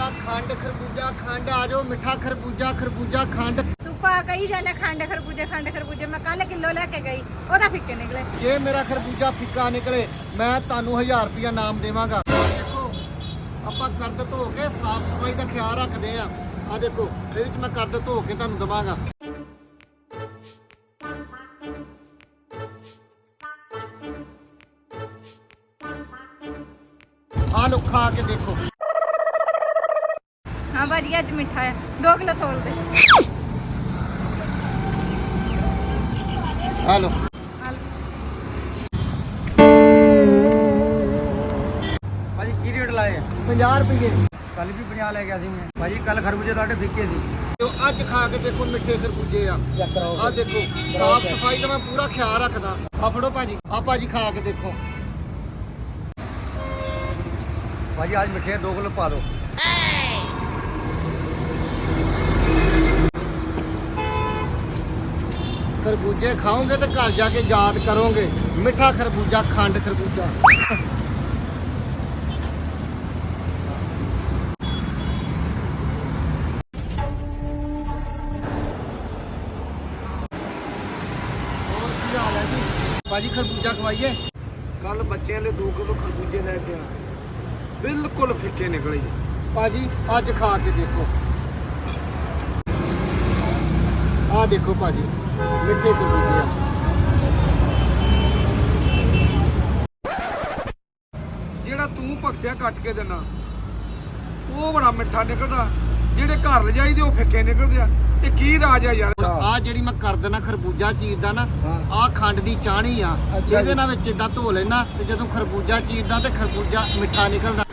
ਖਰਬੂਜਾ ਖੰਡ ਖਰਬੂਜਾ ਖੰਡ ਆ ਜਾਓ ਮਿੱਠਾ ਖਰਬੂਜਾ ਖਰਬੂਜਾ ਖੰਡ। ਤੂੰ ਪਾ ਕਹੀ ਜਾਣਾ ਖੰਡ ਖਰਬੂਜੇ ਖੰਡ ਖਰਬੂਜੇ ਮੈਂ ਕੱਲ ਕਿਲੋ ਲੈ ਕੇ ਗਈ ਉਹਦਾ ਫਿੱਕੇ ਨਿਕਲੇ। ਜੇ ਮੇਰਾ ਖਰਬੂਜਾ ਫਿੱਕਾ ਨਿਕਲੇ ਮੈਂ ਤੁਹਾਨੂੰ 1000 ਰੁਪਇਆ ਨਾਮ ਦੇਵਾਂਗਾ। ਦੇਖੋ ਆਪਾਂ ਕਰਦ ਧੋ ਕੇ ਸਾਫ਼ ਸਫ਼ਾਈ ਦਾ ਖਿਆਲ ਰੱਖਦੇ ਆ ਆ ਦੇਖੋ ਇਹਦੇ ਵਿੱਚ ਮੈਂ ਕਰਦ ਧੋ ਕੇ ਤੁਹਾਨੂੰ ਦਵਾਂਗਾ। ਆ ਲੋ ਖਾ ਕੇ ਦੇਖੋ। ਹਾਂ ਭਾਜੀ ਅੱਜ ਮਿੱਠਾ ਹੈ 2 ਕਿਲੋ ਤੋਲ ਦੇ। ਆ ਲੋ ਆ ਲਓ। ਭਾਜੀ ਕੀ ਰੇਟ ਲਾਏ 50 ਰੁਪਏ ਕੱਲ ਵੀ 50 ਲੈ ਗਿਆ ਸੀ ਮੈਂ। ਭਾਜੀ ਕੱਲ ਖਰਬੂਜੇ ਤੁਹਾਡੇ ਫਿੱਕੇ ਸੀ। ਜੋ ਅੱਜ ਖਾ ਕੇ ਦੇਖੋ ਮਿੱਠੇ ਖਰਬੂਜੇ ਆ। ਚੈੱਕ ਕਰਾਓ। ਆ ਦੇਖੋ ਸਾਫ਼ ਸਫ਼ਾਈ ਦਾ ਮੈਂ ਪੂਰਾ ਖਿਆਲ ਰੱਖਦਾ। ਆ ਫੜੋ ਭਾਜੀ ਆ ਭਾਜੀ ਖਾ ਕੇ ਦੇਖੋ। ਭਾਜੀ ਅੱਜ ਮਿੱਠੇ 2 ਕਿਲੋ ਪਾ ਦਿਓ। ਖਰਬੂਜੇ ਖਾਓਗੇ ਤੇ ਘਰ ਜਾ ਕੇ ਯਾਦ ਕਰੋਗੇ ਮਿੱਠਾ ਖਰਬੂਜਾ ਖੰਡ ਖਰਬੂਜਾ ਹੋਰ ਕੀ ਹਾਲ ਹੈ ਜੀ? ਭਾਜੀ ਖਰਬੂਜਾ ਖਵਾਈਏ? ਕੱਲ ਬੱਚਿਆਂ ਲਈ 2 ਕਿਲੋ ਖਰਬੂਜੇ ਲੈ ਕੇ ਆ ਬਿਲਕੁਲ ਫਿੱਕੇ ਨਿਕਲੇ। ਜੀ ਭਾਜੀ ਅੱਜ ਖਾ ਕੇ ਦੇਖੋ। ਆ ਦੇਖੋ ਭਾਜੀ ਮਿੱਠੇ ਖਰਬੂਜੇ ਆ। ਜਿਹੜਾ ਤੂੰ ਭਗਤਿਆ ਕੱਟ ਕੇ ਦੇਣਾ ਉਹ ਬੜਾ ਮਿੱਠਾ ਨਿਕਲਦਾ। ਜਿਹੜੇ ਘਰ ਲਿਜਾਈਦੇ ਉਹ ਫਿੱਕੇ ਨਿਕਲਦੇ ਆ। ਇਹ ਕੀ ਰਾਜ ਆ ਯਾਰ? ਆ ਜਿਹੜੀ ਮੈਂ ਕਰ ਦੇਣਾ ਖਰਬੂਜਾ ਚੀਰਦਾ ਨਾ। ਆ ਖੰਡ ਦੀ ਚਾਹਣੀ ਆ। ਜੀ। ਨਾਲ ਵਿੱਚ ਇਦਾਂ ਧੋ ਲੈਣਾ ਤੇ ਜਦੋਂ ਖਰਬੂਜਾ ਚੀਰਦਾ ਤੇ ਖਰਬੂਜਾ ਮਿੱਠਾ ਨਿਕਲਦਾ।